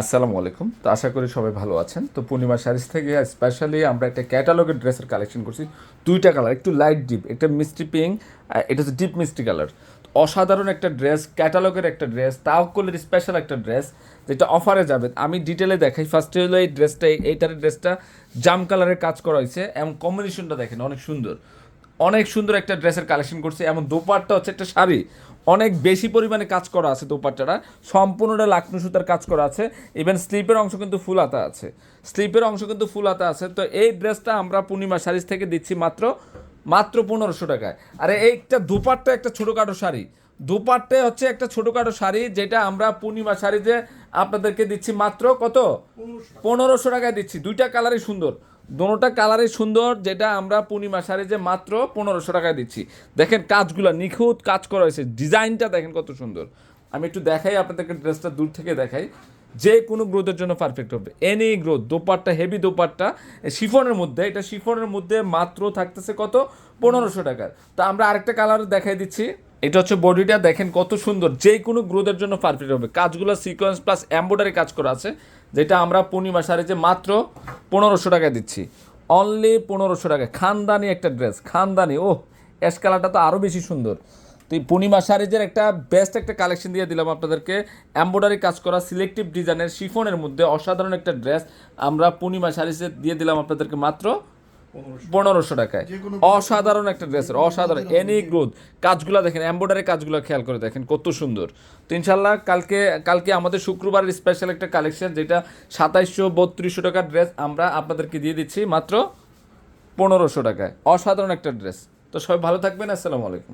আসসালামু আলাইকুম। তো আশা করি সবাই ভালো আছেন। তো পূর্ণিমা শাড়িজ থেকে স্পেশালি আমরা একটা ক্যাটালগের ড্রেসের কালেকশন করছি। দুইটা কালার একটু লাইট ডিপ একটা মিষ্টি পিঙ্ক এটা হচ্ছে ডিপ মিষ্টি কালার অসাধারণ একটা ড্রেস ক্যাটালগের একটা ড্রেস তাওকলের স্পেশাল একটা ড্রেস যেটা অফারে যাবে। আমি ডিটেলে দেখাই। ফার্স্টে হলো এই ড্রেসটা এইটার ড্রেসটা জাম কালারের কাজ করা হয়েছে এবং কম্বিনেশনটা দেখেন, অনেক সুন্দর। অনেক সুন্দর একটা ড্রেসের কালেকশন করছে এমন দোপাট্টা হচ্ছে একটা শাড়ি। অনেক বেশি পরিমাণে কাজ করা আছে দোপাট্টাটা। সম্পূর্ণটা লাকনু সুতার কাজ করা আছে। ইভেন স্লিপের অংশ কিন্তু ফুল হাতা আছে। স্লিপের অংশ কিন্তু ফুল হাতা আছে। তো এই ড্রেসটা আমরা পূর্ণিমা শাড়িজ থেকে দিচ্ছি মাত্র মাত্র পনেরোশো টাকায়। আর এইটা দুপাট্টা একটা ছোটোখাটো শাড়ি। দুপাট্টে হচ্ছে একটা ছোটোখাটো শাড়ি যেটা আমরা পূর্ণিমা শাড়িতে আপনাদেরকে দিচ্ছি মাত্র কত? পনেরোশো টাকায় দিচ্ছি। দুইটা কালারই সুন্দর। দোনোটা কালারই সুন্দর, যেটা আমরা পূর্ণিমা শাড়ি যে মাত্র পনেরোশো টাকায় দিচ্ছি। দেখেন কাজগুলো নিখুঁত কাজ করা হয়েছে, ডিজাইনটা দেখেন কত সুন্দর। আমি একটু দেখাই, আপনাদেরকে ড্রেসটা দূর থেকে দেখাই। যে কোনো গ্রোথের জন্য পারফেক্ট হবে। Any growth dupatta heavy dupatta শিফনের মধ্যে, এটা শিফনের মধ্যে মাত্র থাকতেছে কত? পনেরোশো টাকার। তো আমরা আরেকটা কালার দেখাই দিচ্ছি। এটা হচ্ছে বডিটা, দেখেন কত সুন্দর। যে কোনো গ্রোথের জন্য পারফেক্ট হবে। কাজগুলো সিকোয়েন্স প্লাস এম্ব্রয়ডারি কাজ করা আছে, যেটা আমরা পূর্ণিমা শাড়িতে মাত্র পনেরোশো টাকায় দিচ্ছি। অনলি পনেরোশো টাকায় খানদানি একটা ড্রেস খানদানি। ও অ্যাশ কালারটা তো আরও বেশি সুন্দর। তো এই পূর্ণিমা শাড়িজের একটা বেস্ট একটা কালেকশন দিয়ে দিলাম আপনাদেরকে। এম্ব্রয়ডারি কাজ করা সিলেক্টিভ ডিজাইনের শিফনের মধ্যে অসাধারণ একটা ড্রেস আমরা পূর্ণিমা শাড়িজের দিয়ে দিলাম আপনাদেরকে মাত্র পনেরোশো। টাকায়। অসাধারণ একটা ড্রেসের অসাধারণ এনি গ্রোথ কাজগুলো দেখেন এম্ব্রয়ডারি কাজগুলো খেয়াল করে দেখেন কত সুন্দর। তো ইনশাল্লাহ কালকে কালকে আমাদের শুক্রবারের স্পেশাল একটা কালেকশন যেটা সাতাইশশো বত্রিশশো টাকার ড্রেস আমরা আপনাদেরকে দিয়ে দিচ্ছি মাত্র পনেরোশো টাকায়। অসাধারণ একটা ড্রেস তো সবাই ভালো থাকবেন আসসালামু আলাইকুম।